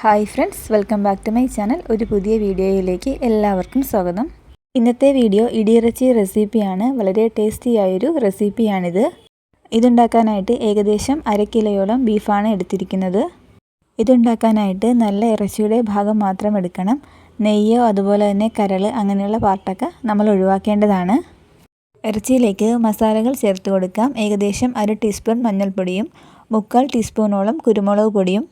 Hi friends welcome back to my channel. ഒരു പുതിയ വീഡിയോയിലേക്ക് എല്ലാവർക്കും സ്വാഗതം. ഇന്നത്തെ വീഡിയോ ഇടിയിറച്ചി റെസിപ്പിയാണ്. വളരെ ടേസ്റ്റി ആയൊരു റെസിപ്പിയാണിത്. ഇതുണ്ടാക്കാനായിട്ട് ഏകദേശം അര കിലോയോളം ബീഫാണ് എടുത്തിരിക്കുന്നത്. ഇതുണ്ടാക്കാനായിട്ട് നല്ല ഇറച്ചിയുടെ ഭാഗം മാത്രം എടുക്കണം. നെയ്യോ അതുപോലെ തന്നെ കരൾ അങ്ങനെയുള്ള പാർട്ടൊക്കെ നമ്മൾ ഒഴിവാക്കേണ്ടതാണ്. ഇറച്ചിയിലേക്ക് മസാലകൾ ചേർത്ത് കൊടുക്കാം. ഏകദേശം അര ടീസ്പൂൺ മഞ്ഞൾപ്പൊടിയും മുക്കാൽ ടീസ്പൂണോളം കുരുമുളക് പൊടിയും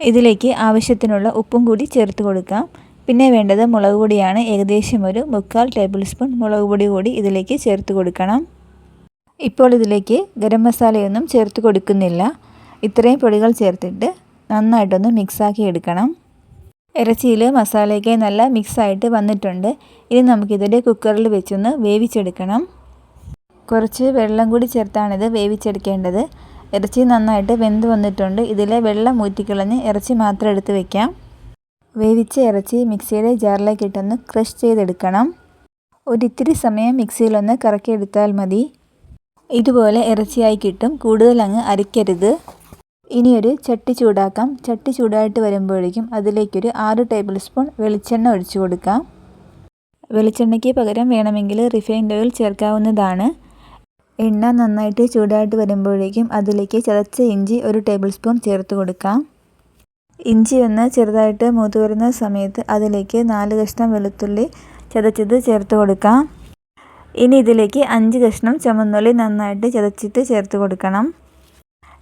ഇതിലേക്ക് ആവശ്യത്തിനുള്ള ഉപ്പും കൂടി ചേർത്ത് കൊടുക്കാം. പിന്നെ വേണ്ടത് മുളക് പൊടിയാണ്. ഏകദേശം ഒരു മുക്കാൽ ടേബിൾ സ്പൂൺ മുളക് പൊടി കൂടി ഇതിലേക്ക് ചേർത്ത് കൊടുക്കണം. ഇപ്പോൾ ഇതിലേക്ക് ഗരം മസാലയൊന്നും ചേർത്ത് കൊടുക്കുന്നില്ല. ഇത്രയും പൊടികൾ ചേർത്തിട്ട് നന്നായിട്ടൊന്ന് മിക്സാക്കി എടുക്കണം. ഇറച്ചിയിൽ മസാലയൊക്കെ നല്ല മിക്സായിട്ട് വന്നിട്ടുണ്ട്. ഇനി നമുക്കിതിന്റെ കുക്കറിൽ വെച്ചൊന്ന് വേവിച്ചെടുക്കണം. കുറച്ച് വെള്ളം കൂടി ചേർത്താണിത് വേവിച്ചെടുക്കേണ്ടത്. ഇറച്ചി നന്നായിട്ട് വെന്ത് വന്നിട്ടുണ്ട്. ഇതിലെ വെള്ളം ഊറ്റിക്കളഞ്ഞ് ഇറച്ചി മാത്രം എടുത്ത് വയ്ക്കാം വേവിച്ച ഇറച്ചി മിക്സിയുടെ ജാറിലേക്ക് ഇട്ടൊന്ന് ക്രഷ് ചെയ്തെടുക്കണം. ഒരിത്തിരി സമയം മിക്സിയിലൊന്ന് കറക്കിയെടുത്താൽ മതി. ഇതുപോലെ ഇറച്ചിയായി കിട്ടും. കൂടുതൽ അങ്ങ് അരയ്ക്കരുത്. ഇനിയൊരു ചട്ടി ചൂടാക്കാം. ചട്ടി ചൂടായിട്ട് വരുമ്പോഴേക്കും അതിലേക്കൊരു ആറ് ടേബിൾ സ്പൂൺ വെളിച്ചെണ്ണ ഒഴിച്ചു കൊടുക്കാം. വെളിച്ചെണ്ണയ്ക്ക് പകരം വേണമെങ്കിൽ റിഫൈൻഡ് ഓയിൽ ചേർക്കാവുന്നതാണ്. എണ്ണ നന്നായിട്ട് ചൂടായിട്ട് വരുമ്പോഴേക്കും അതിലേക്ക് ചതച്ച ഇഞ്ചി ഒരു ടേബിൾ സ്പൂൺ ചേർത്ത് കൊടുക്കാം. ഇഞ്ചി ഒന്ന് ചെറുതായിട്ട് മൂത്ത് വരുന്ന സമയത്ത് അതിലേക്ക് നാല് കഷ്ണം വെളുത്തുള്ളി ചതച്ചത് ചേർത്ത് കൊടുക്കാം. ഇനി ഇതിലേക്ക് അഞ്ച് കഷ്ണം ചുമന്നുള്ളി നന്നായിട്ട് ചതച്ചിട്ട് ചേർത്ത് കൊടുക്കണം.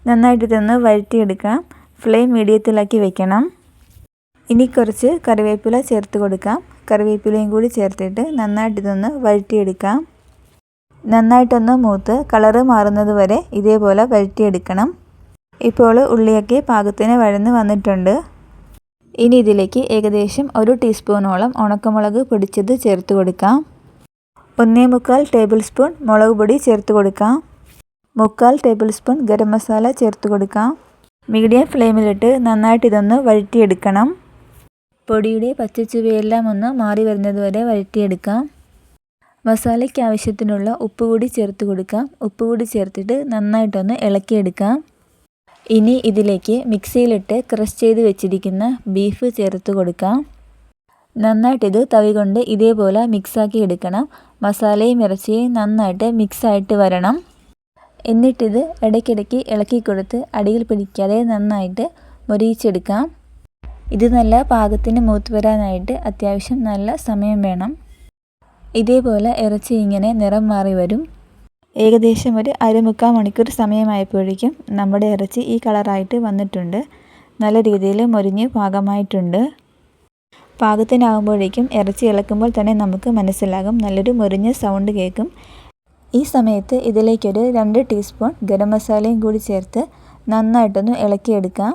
നന്നായിട്ട് ഇതൊന്ന് വഴറ്റിയെടുക്കാം. ഫ്ലെയിം മീഡിയത്തിലാക്കി വെക്കണം. ഇനി കുറച്ച് കറിവേപ്പില ചേർത്ത് കൊടുക്കാം. കറിവേപ്പിലയും കൂടി ചേർത്തിട്ട് നന്നായിട്ട് ഇതൊന്ന് വഴറ്റിയെടുക്കാം. നന്നായിട്ടൊന്ന് മൂത്ത് കളറ് മാറുന്നത് വരെ ഇതേപോലെ വഴറ്റിയെടുക്കണം ഇപ്പോൾ ഉള്ളിയൊക്കെ പാകത്തിന് വഴന്ന് വന്നിട്ടുണ്ട്. ഇനി ഇതിലേക്ക് ഏകദേശം ഒരു ടീസ്പൂണോളം ഉണക്കമുളക് പൊടിച്ചത് ചേർത്ത് കൊടുക്കാം. ഒന്നേ മുക്കാൽ ടേബിൾ സ്പൂൺ മുളക് പൊടി ചേർത്ത് കൊടുക്കാം. മുക്കാൽ ടേബിൾ സ്പൂൺ ഗരം മസാല ചേർത്ത് കൊടുക്കാം. മീഡിയം ഫ്ലെയിമിലിട്ട് നന്നായിട്ട് ഇതൊന്ന് വഴറ്റിയെടുക്കണം. പൊടിയുടെ പച്ചച്ചുവയെല്ലാം ഒന്ന് മാറി വരുന്നത് വരെ വഴറ്റിയെടുക്കാം. മസാലയ്ക്ക് ആവശ്യത്തിനുള്ള ഉപ്പ് കൂടി ചേർത്ത് കൊടുക്കാം. ഉപ്പ് കൂടി ചേർത്തിട്ട് നന്നായിട്ടൊന്ന് ഇളക്കിയെടുക്കാം. ഇനി ഇതിലേക്ക് മിക്സിയിലിട്ട് ക്രഷ് ചെയ്ത് വെച്ചിരിക്കുന്ന ബീഫ് ചേർത്ത് കൊടുക്കാം. നന്നായിട്ടിത് തവി കൊണ്ട് ഇതേപോലെ മിക്സാക്കി എടുക്കണം. മസാലയും ഇറച്ചിയും നന്നായിട്ട് മിക്സായിട്ട് വരണം. എന്നിട്ടിത് ഇടയ്ക്കിടയ്ക്ക് ഇളക്കി കൊടുത്ത് അടിയിൽ പിടിക്കാതെ നന്നായിട്ട് മൊരിയിച്ചെടുക്കാം. ഇത് നല്ല പാകത്തിന് മൂത്ത് വരാനായിട്ട് അത്യാവശ്യം നല്ല സമയം വേണം. ഇതേപോലെ ഇറച്ചി ഇങ്ങനെ നിറം മാറി വരും. ഏകദേശം ഒരു അരമുക്കാൽ മണിക്കൂർ സമയമായപ്പോഴേക്കും നമ്മുടെ ഇറച്ചി ഈ കളറായിട്ട് വന്നിട്ടുണ്ട്. നല്ല രീതിയിൽ മൊരിഞ്ഞ് പാകമായിട്ടുണ്ട്. പാകത്തിനാകുമ്പോഴേക്കും ഇറച്ചി ഇളക്കുമ്പോൾ തന്നെ നമുക്ക് മനസ്സിലാകും. നല്ലൊരു മൊരിഞ്ഞ സൗണ്ട് കേൾക്കും. ഈ സമയത്ത് ഇതിലേക്കൊരു രണ്ട് ടീസ്പൂൺ ഗരം മസാലയും കൂടി ചേർത്ത് നന്നായിട്ടൊന്ന് ഇളക്കിയെടുക്കാം.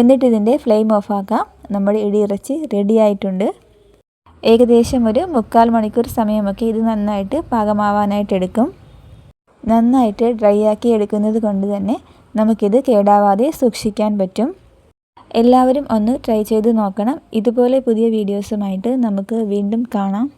എന്നിട്ട് ഇതിന്റെ ഫ്ലെയിം ഓഫാക്കാം. നമ്മുടെ ഇടിയിറച്ചി റെഡി ആയിട്ടുണ്ട്. ഏകദേശം ഒരു മുക്കാൽ മണിക്കൂർ സമയമൊക്കെ ഇത് നന്നായിട്ട് പാകമാവാനായിട്ട് എടുക്കും. നന്നായിട്ട് ഡ്രൈ ആക്കി എടുക്കുന്നത് കൊണ്ട് തന്നെ നമുക്കിത് കേടാവാതെ സൂക്ഷിക്കാൻ പറ്റും. എല്ലാവരും ഒന്ന് ട്രൈ ചെയ്ത് നോക്കണം. ഇതുപോലെ പുതിയ വീഡിയോസുമായിട്ട് നമുക്ക് വീണ്ടും കാണാം.